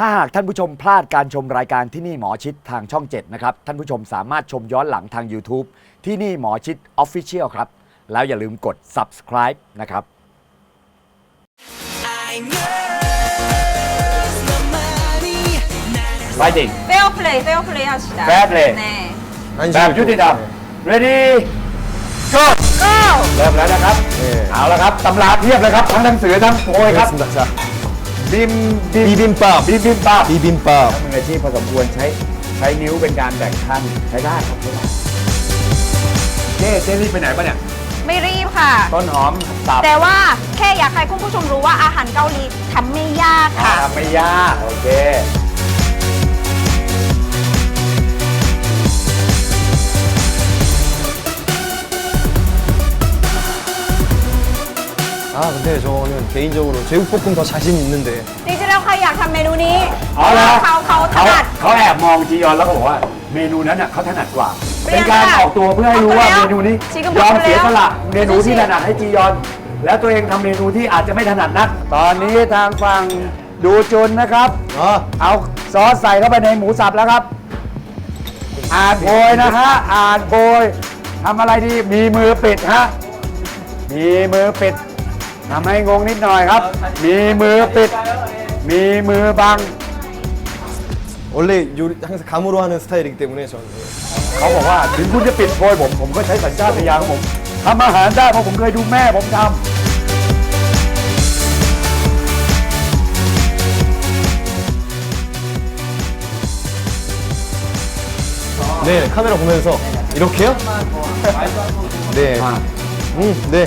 ถ้าหากท่านผู้ชมพลาดการชมรายการที่นี่หมอชิดทางช่อง 7 นะครับ ท่านผู้ชมสามารถชมย้อนหลังทาง YouTube ที่นี่หมอชิด Official ครับ แล้วอย่าลืมกด subscribe นะครับ Fighting 페어 플레이, 페어 플레이 합시다. Fair play. 네. แบบยุติธรรม ready go go! เริ่มแล้วนะครับ เอาละครับตำราเทียบเลยครับ ทั้งหนังสือทั้งโพยครับ 알겠습 บิมบิมบิบิมปับบิมบิมปับบิบิมปับมืออาชีพพอสมควรใช้ใช้นิ้วเป็นการแบ่งขั้นใช้ได้ครับใช้ได้เจ๊เจ๊รีบไปไหนปะเนี่ยไม่รีบค่ะ ต้นหอมสับแต่ว่าแค่อยากให้คุณผู้ชมรู้ว่าอาหารเกาหลีทำไม่ยากค่ะทำไม่ยากโอเค 아, 근데 저는 개인적으로 제육볶음 더 자신 있는데. จริงๆแล้วใครอยากทำเมนูนี้ เอาละ เขาเขาถ เขา นัด เขาแอบมองจียอนแล้วก็บอกว่า เมนูนั้นน่ะเขาถนัดกว่า เปลี่ เป็ ย น น การ ค่ะ ออกตัวเพื่อให้รู้ว่า ออกตัวแล้ว เมนูนี้ ชิคกี้พาย ยอมเสียสละ แล้ว เมนูที่ถนัดให้จียอน แล้วตัวเองทำเมนูที่อาจจะไม่ถนัดนัก ตอนนี้ทางฝั่งดูจุนนะครับ 아, เอาซอสใส่เข้าไปในหมูสับแล้วครับ อ่านโพยนะฮะ อ่านโพยทำอะไรดี มีมือปิดฮะ มีมือปิด ทำให้งงนิดหน่อยครับ มีมือปิด มีมือบัง 원래 요리 항상 감으로 하는 스타일이기 때문에 저는. เขาบอกว่าถึงคุณจะปิดโพยผม ผมก็ใช้สัญชาตญาณของผมทำอาหารได้เพราะผมเคยดูแม่ผมท 네, 카메라 보면서 이렇게요? 네. 음, 네.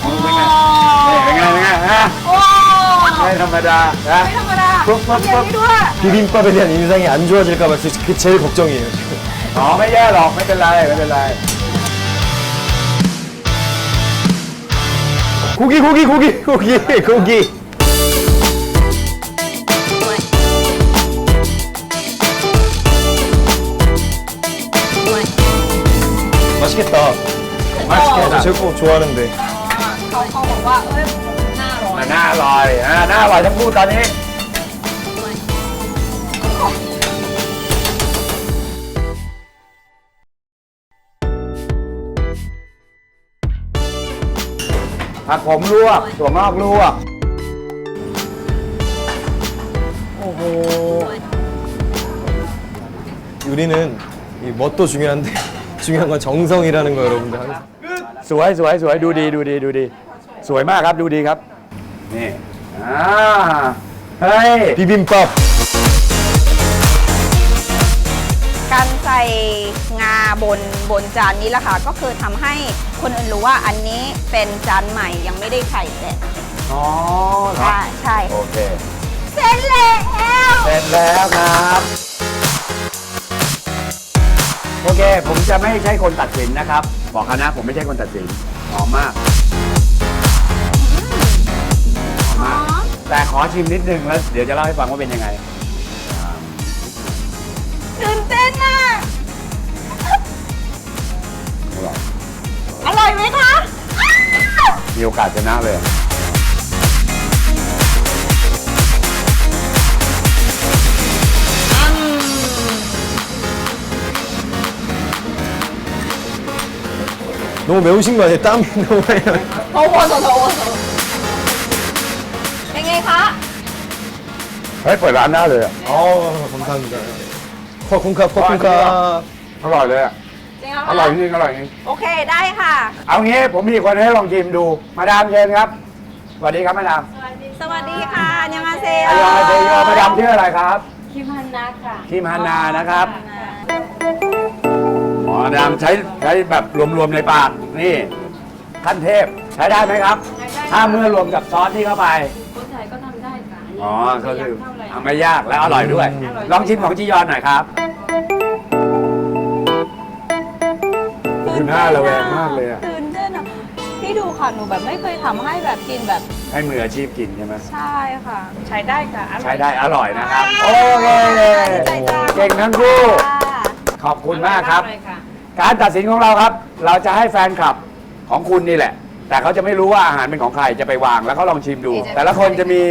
เป็นไงนี่เป็นไงเป็นไงฮะ โอ้ ไม่ธรรมดานะ ไม่ธรรมดา ปุ๊บปุ๊บปุ๊บ อย่างนี้ด้วย 비빔밥에 대한 인상이 안 좋아질까봐 그게 제일 걱정이에요. 지금. อ๋อไม่แย่หรอกไม่เป็นไรไม่เป็นไร 고기, 고기, 고기, 고기, 고기. 맛있겠다. 맛있겠다. 제육볶음 좋아하는데. เขาเขาบอกว่า เอ้ยหน้าร้อน น่าอร่อยอ่าน่าอร่อยทั้งคู่ตอนนี้ ผักผมลวกถั่วงอกลวก โอ้โห 요리는 이 멋도 중요한데 중요한 건 정성이라는 거 여러분들 항상 สวยสวยสวยดูดีดูดีดูดี สวยมากครับดูดีครับนี่อ่าเฮ้ยพี่บิมปอบการใส่งาบนบนจานนี้แหละค่ะ ก็คือทำให้คนอื่นรู้ว่าอันนี้เป็นจานใหม่ยังไม่ได้ใส่แต่อ๋อเอใช่โอเค เสร็จแล้วเสร็จแล้วครับ โอเค ผมจะไม่ใช่คนตัดสินนะครับ บอกเขนะผมไม่ใช่คนตัดสินหอมมาก แต่ขอชิมนิดนึงแล้วเดี๋ยวจะเล่าให้ฟังว่าเป็นยังไง ตื่นเต้นมาก อร่อย อร่อยไหมคะ มีโอกาสชนะเลย 너무 매우신 거 아니에요? 땀이 너무 많이 나요. 더워서 더워서 เป็น ไงคะเฮ้ยเปิดร้านได้เลยอะอ๋อ감사합니 다. 코쿤카 코쿤카 อร่อยเลยอะจริงเหรออคอร่อยจริงอร่อยจริงโอเคได้ค่ะ เอางี้ผมมีคนให้ลองชิมดู มาดามเชนครับสวัสดีครับมาดามสวัสดีค่ะยังมาเซอายองเซโยมาดามชื่ออะไรครับคิมฮันนะค่ะคิมฮานานะครับอ๋มาดามใช้ใช้แบบรวมๆในปากนี่ขั้นเทพใช้ได้ไหมครับ ถ้าเมื่อรวมกับซอสที่เข้าไป อ๋อก็คือเอาไม่ยากและอร่อยด้วย ลองชิมของจียอนหน่อยครับ คุณน่าระแวงมากเลยอะตื่นเต้นอะพี่ดูค่ะหนูแบบไม่เคยทำให้แบบกินแบบให้มืออาชีพกินใช่ไหมใช่ค่ะ ใช้ได้ค่ะอร่อย ใช้ได้อร่อยนะครับ โอเคใจจังเก่งทั้งคู่ค่ะขอบคุณมากครับเลยค่ะการตัดสินของเราครับ เราจะให้แฟนคลับของคุณนี่แหละ แต่เขาจะไม่รู้ว่าอาหารเป็นของใครจะไปวางแล้วเขาลองชิมดู แต่ละคนจะมี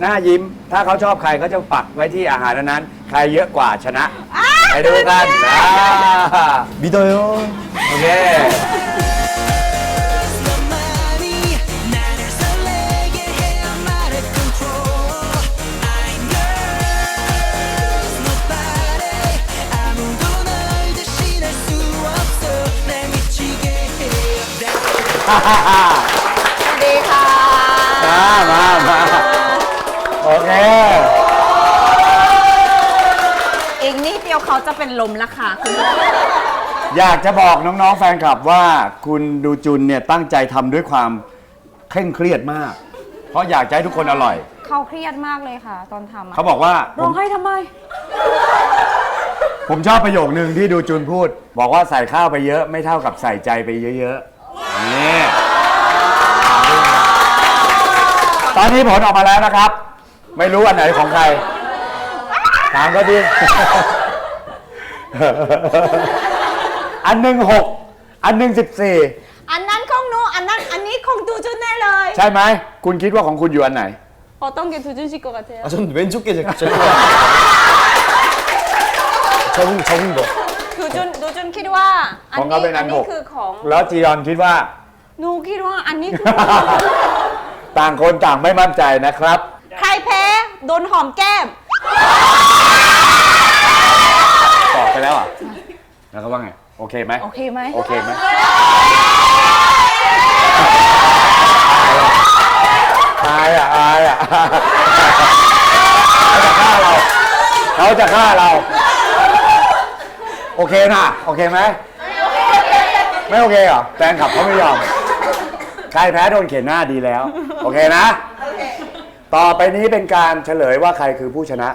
หน้ายิ้ม ถ้าเขาชอบใครเขาจะปักไว้ที่อาหารนั้นๆใครเยอะกว่าชนะ ไปดูกันอ่า 믿어요. โอเค 너만이 나를 설레게 해 말의 control I know nobody 아무도 널 대신할 수 없어 날 미치게 해 เดียวเขาจะเป็นลมละค่ะคุณอยากจะบอกน้องๆแฟนคลับว่าคุณดูจุนเนี่ยตั้งใจทำด้วยความเคร่งเครียดมาก เพราะอยากจะให้ทุกคนอร่อย เขาเครียดมากเลยค่ะ ตอนทำอะเขาบอกว่าผร้อมงไห้ทำไม ผมชอบประโยคนึงที่ดูจุนพูด บอกว่าใส่ข้าวไปเยอะไม่เท่ากับใส่ใจไปเยอะๆนี่ตอนนี้ผลออกมาแล้วนะครับ ไม่รู้อันไหนของใครถามก็ดี อันหนึ่งหกอันหนึ่งสิบสี่ อันนั้นของหนู อันนั้น อันนี้ของดูจุนแน่เลย ใช่ไหม คุณคิดว่าของคุณอยู่อันไหน 어떤게두준씨것같아요 아, 전 왼쪽 게 제- 제일 좋아요. 적은 적은 거. ดูจุนดูจุนคิดว่า อัน ของเขา นี้ เป็นอั อั น น ห นี้ ก คือของ แล้วจียอนคิดว่า หนูคิดว่าอันนี้คือ ต่างคนต่างไม่มั่นใจนะครับ ใครแพ้โดนหอมแก้ม ตอบไปแล้วอะแล้วเขาว่าไง โอเคไหมโอเคไหมโอเคไหมอายอะอายอะเขาจะฆ่าเราเขาจะฆ่าเรา โอเคนะ โอเคไหม ไม่โอเคเหรอแฟนขับเขาไม่ยอม ใครแพ้โดนเขียนหน้าดีแล้ว โอเคนะ ต่อไปนี้เป็นการเฉลยว่าใครคือผู้ชนะ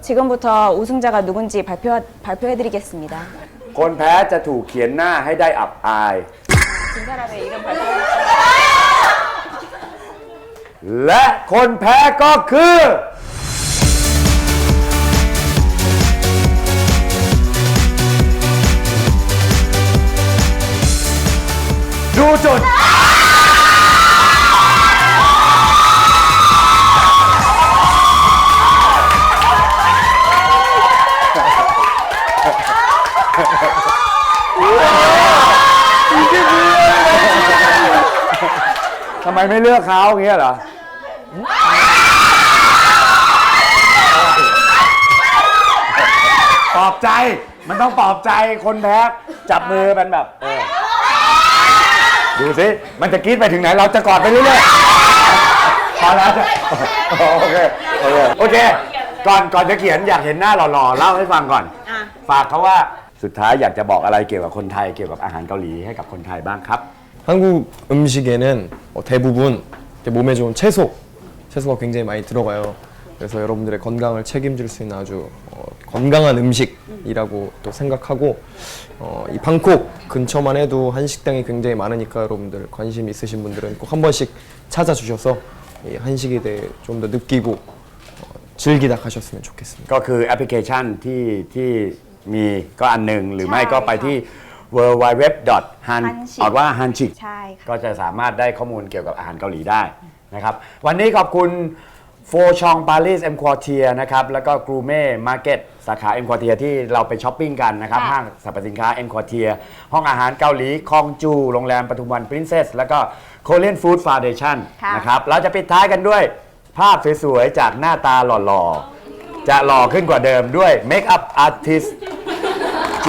지금부터 우승자가 누군지 발표 발표해드리겠습니다. คนแพ้จะถูกเขียนหน้าให้ได้อับอาย 진 사람의 이름 발표. และคนแพ้ก็คือ ดูจุด มไม่เลือกเขาอย่างเงี้ยเหรอปลอบใจ มันต้องปลอบใจคนแพ้จับมือเป็นแบบเออดูสิ มันจะกรีดไปถึงไหน เราจะกอดไปเรื่อยๆพอแล้วโอเค โอเค โอเค ก่อนก่อนจะเขียนอยากเห็นหน้าหล่อๆ เล่าให้ฟังก่อนอะฝากเขาว่า สุดท้ายอยากจะบอกอะไรเกี่ยวกับคนไทยเกี่ยวกับอาหารเกาหลีให้กับคนไทยบ้างครับ 한국 음식에는 어, 대부분 이렇게 몸에 좋은 채소, 채소가 굉장히 많이 들어가요. 그래서 여러분들의 건강을 책임질 수 있는 아주 어, 건강한 음식이라고 또 생각하고 어, 이 방콕 근처만 해도 한식당이 굉장히 많으니까 여러분들 관심 있으신 분들은 꼭 한 번씩 찾아주셔서 이 한식에 대해 좀 더 느끼고 어, 즐기다 가셨으면 좋겠습니다. ก็คือแอปพลิเคชันที่ที่มีก็อันหนึ่งหรือไม่ ใช่ ก็ไปที่ w w w h a n Hanchik ออกว่า Hanchik ใช่ค่ะ ก็จะสามารถได้ข้อมูลเกี่ยวกับอาหารเกาหลีได้นะครับ วันนี้ขอบคุณโฟชองปารีสเอ็มควอเทียนะครับ แล้วก็กรูเม่มาร์เก็ตสาขาเอ็มควอเทียที่เราไปช้อปปิ้งกันนะครับค่ะห้างสรรพสินค้าเอ็มควอเทียห้องอาหารเกาหลี คองจู โรงแรมปทุมวันปรินเซส แล้วก็โคเรียนฟู้ดฟา u เดชั่นค่ะนะครับ เราจะปิดท้ายกันด้วยภาพสวยๆจากหน้าตาหล่อๆ จะหล่อขึ้นกว่าเดิมด้วยเมคอัพอาร์ติส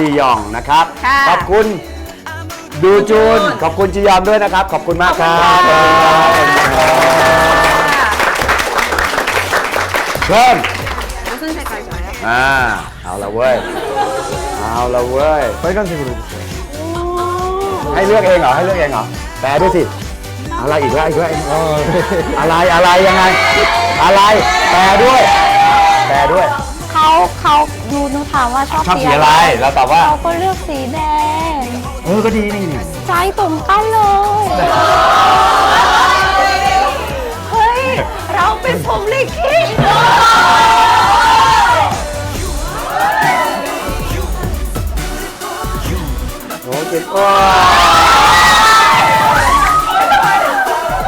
จียองนะครับ ค่ะ ขอบคุณดูจูน ขอบคุณจียอนด้วยนะครับ ขอบคุณมากครับเพิ่ม 무슨 색깔 좋아요? อ่า เอาละเว้ย เอาละเว้ย 빨간색으로 해주세요. ให้เลือกเองเหรอ ให้เลือกเองเหรอ แปลด้วยสิ อะไรอีกแล้วอีกแล้ว 아, 네. อะไรอะไรยังไง อะไร แปลด้วย แปลด้วย เขาเขาหนูหนูถามว่าชอบชอบสีอะไรเราตอบว่า เขาก็เลือกสีแดง เออก็ดีนี่นี่ใจตรงกันเลย เฮ้ย เราเป็นผมลิขิตโอ้เจ็บโอ้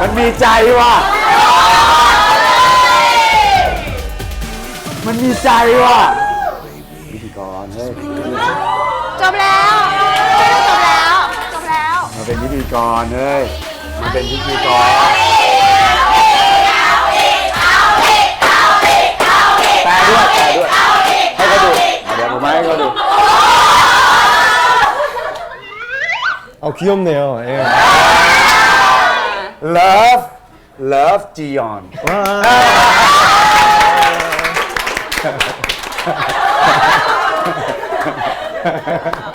มันมีใจว่ะ มันมีใจว่ะพิธีกรเฮ้ย จบแล้วจบแล้ว จบแล้ว มาเป็นพิธีกรเฮ้ยมาเป็นพิธีกรแปลด้วยแปลด้วย ให้เขาดูอ่ะเดี๋ยวผมมาให้เขาดู 아 귀엽네요. 예. love love Gion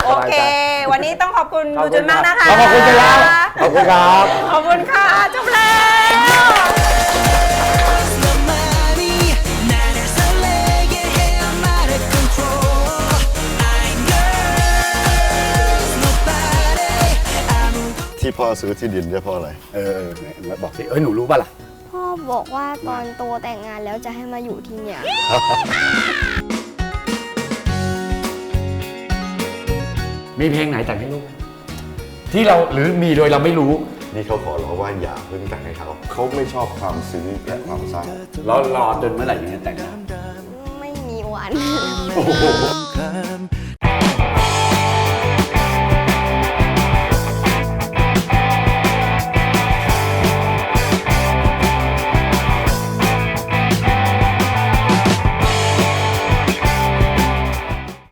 โอเค วันนี้ต้องขอบคุณดูจุนมากนะคะ ขอบคุณครับขอบคุณครับ ขอบคุณค่ะ จบแล้วที่พ่อซื้อที่ดินเนี่ยพ่ออะไร เออบอกสิ เอ้ย หนูรู้ป่ะล่ะ บอกว่าตอนโตแต่งงานแล้วจะให้มาอยู่ที่เนี่ย มีเพลงไหนแต่งให้ลูกที่เราหรือมีโดยเราไม่รู้นี่เขาขอร้องว่าอย่าเพิ่งแต่งให้เขา เขาไม่ชอบความซึ้งและความเศร้ารอรอจนเมื่อไหร่ถึงจะแต่งนะไม่มีวัน감